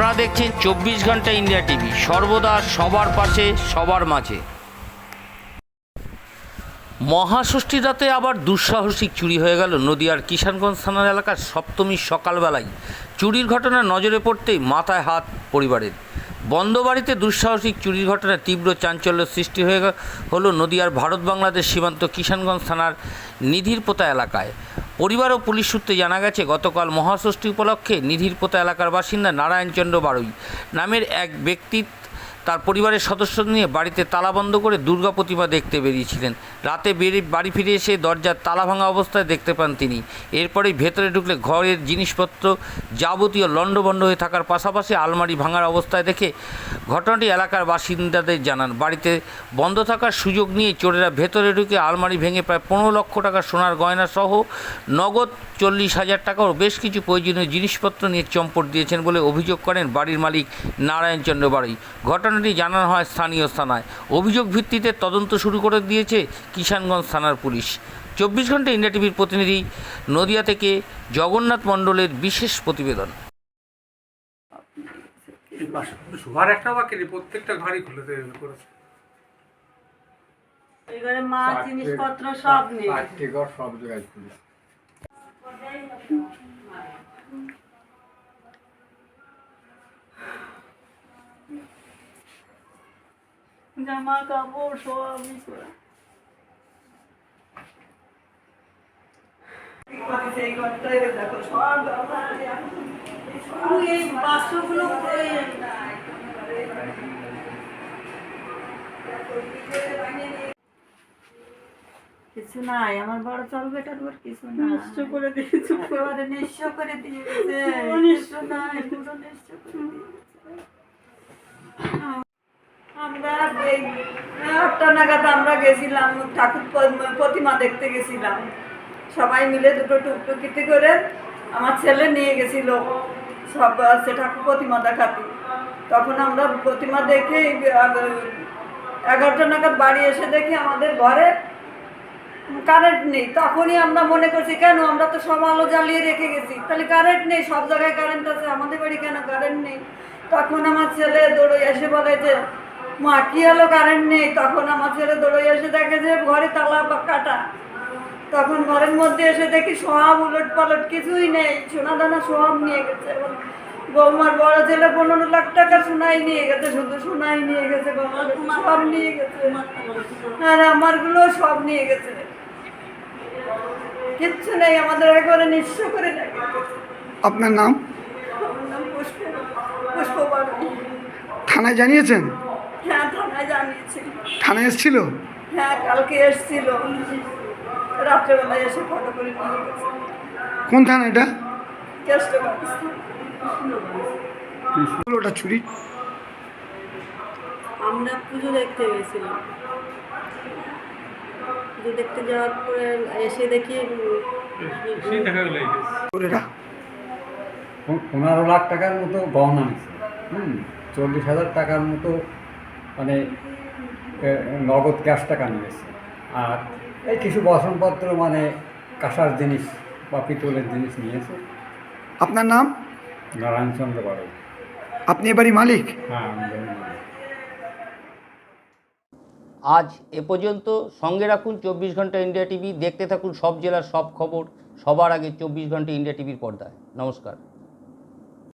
আপনারা দেখছেন চব্বিশ ঘণ্টা ইন্ডিয়া টিভি। সর্বদা সবার পাশে, সবার মাঝে। মহাষষ্ঠী রাতে আবার দুঃসাহসিক চুরি হয়ে গেল নদিয়ার কিষানগঞ্জ থানার এলাকার সপ্তমীর সকালবেলায়। চুরির ঘটনা নজরে পড়তেই মাথায় হাত পরিবারের। বন্ধ বাড়িতে দুঃসাহসিক চুরির ঘটনায় তীব্র চাঞ্চল্য সৃষ্টি হয়ে হলো নদিয়ার ভারত বাংলাদেশ সীমান্ত কিষানগঞ্জ থানার নিধির পোতা এলাকায়। পরিবার ও পুলিশ সূত্রে জানা গেছে, গতকাল মহাষষ্ঠী উপলক্ষে নিধিরপোতা এলাকার বাসিন্দা নারায়ণচন্দ্র বারুই নামের এক ব্যক্তি তার পরিবারের সদস্য নিয়ে বাড়িতে তালা বন্ধ করে দুর্গা প্রতিমা দেখতে বেরিয়েছিলেন। রাতে বেরিয়ে বাড়ি ফিরে এসে দরজার তালা ভাঙা অবস্থায় দেখতে পান তিনি। এরপরেই ভেতরে ঢুকলে ঘরের জিনিসপত্র যাবতীয় লণ্ডভণ্ড হয়ে থাকার পাশাপাশি আলমারি ভাঙার অবস্থায় দেখে ঘটনাটি এলাকার বাসিন্দাদের জানান। বাড়িতে বন্ধ থাকার সুযোগ নিয়ে চোরেরা ভেতরে ঢুকে আলমারি ভেঙে প্রায় পনেরো লক্ষ টাকা সোনার গয়না সহ নগদ চল্লিশ হাজার টাকা ও বেশ কিছু প্রয়োজনীয় জিনিসপত্র নিয়ে চম্পট দিয়েছেন বলে অভিযোগ করেন বাড়ির মালিক নারায়ণ নারায়ণচন্দ্র বাড়ি ঘটনাটি জানানো হয় স্থানীয় থানায়। অভিযোগ ভিত্তিতে তদন্ত শুরু করে দিয়েছে কিষানগঞ্জ থানার পুলিশ। চব্বিশ ঘণ্টা ইন্ডিয়া টিভির প্রতিনিধি নদিয়া থেকে জগন্নাথ মণ্ডলের বিশেষ প্রতিবেদন। এই পাশে একটা বাকি প্রত্যেকটা ঘাড়ি খুলে করেছে। এবারে মাছ জিনিসপত্র সব ঘর সব জায়গায় জামা কাপড় সবই করা সব কিছু নাই আমার বড় চলবে টালবার কিছু না নিঃস্ব করে দিয়েছে নিঃস্ব করে দিয়েছে নিঃস্ব। নাই পুরো নিঃস্ব করে দিয়েছে আমরা এই আটটা নাগাদ আমরা গেছিলাম, ঠাকুর প্রতিমা দেখতে গেছিলাম। সবাই মিলে দুটো টুকটুকিতে করে আমার ছেলে নিয়ে গেছিল, সব সে ঠাকুর প্রতিমা দেখাতে। তখন আমরা প্রতিমা দেখে এগারোটা নাগাদ বাড়ি এসে দেখি আমাদের ঘরে কারেন্ট নেই। তখনই আমরা মনে করছি, কেন আমরা তো সব আলো জ্বালিয়ে রেখে গেছি? তাহলে কারেন্ট নেই, সব জায়গায় কারেন্ট আছে। আমাদের বাড়ি কেন কারেন্ট নেই? তখন আমার ছেলে দৌড়ে এসে বলে যে মা কি হলো কারেন্ট নেই তখন আমার ছেলে দৌড়ে এসে দেখে যে ঘরে তালা বা কাটা তখন ঘরের মধ্যে এসে দেখি সব উলট পালট কিছুই নেই সোনা দানা সব নিয়ে গেছে। এবং বৌমার বড় ছেলে পনেরো লাখ টাকা সোনাই নিয়ে গেছে শুধু সোনাই নিয়ে গেছে সব নিয়ে গেছে। আর আমারগুলো সব নিয়ে গেছে। কিচ্ছু নেই আমাদের একবারে নিঃস্ব করে আপনার নাম? পুষ্প পুষ্প থানায় জানিয়েছেন? থানায় এসেছিল? হ্যাঁ কালকে এসছিল। রাত্রেবেলায় এসে ফটো করে কোন থানা এটা? ওটা চুরি? আমরা পুজো দেখতে গেছিলাম। পুজো দেখতে যাওয়ার পরে এসে দেখি পনেরো লাখ টাকার মতো গহনা নিচ্ছে হুম চল্লিশ হাজার টাকার মতো মানে নগদ ক্যাশ টাকা নিয়েছে। আর এই কিছু বাসনপত্র মানে কাঁসার জিনিস বা পিতলের জিনিস নিয়েছে। আপনার নাম? নারায়ণচন্দ্র বাড়ি আপনি এবারই মালিক? হ্যাঁ। আজ এ পর্যন্ত সঙ্গে রাখুন চব্বিশ ঘণ্টা ইন্ডিয়া টিভি দেখতে থাকুন সব জেলার সব খবর সবার আগে চব্বিশ ঘণ্টা ইন্ডিয়া টিভির পর্দায়। নমস্কার।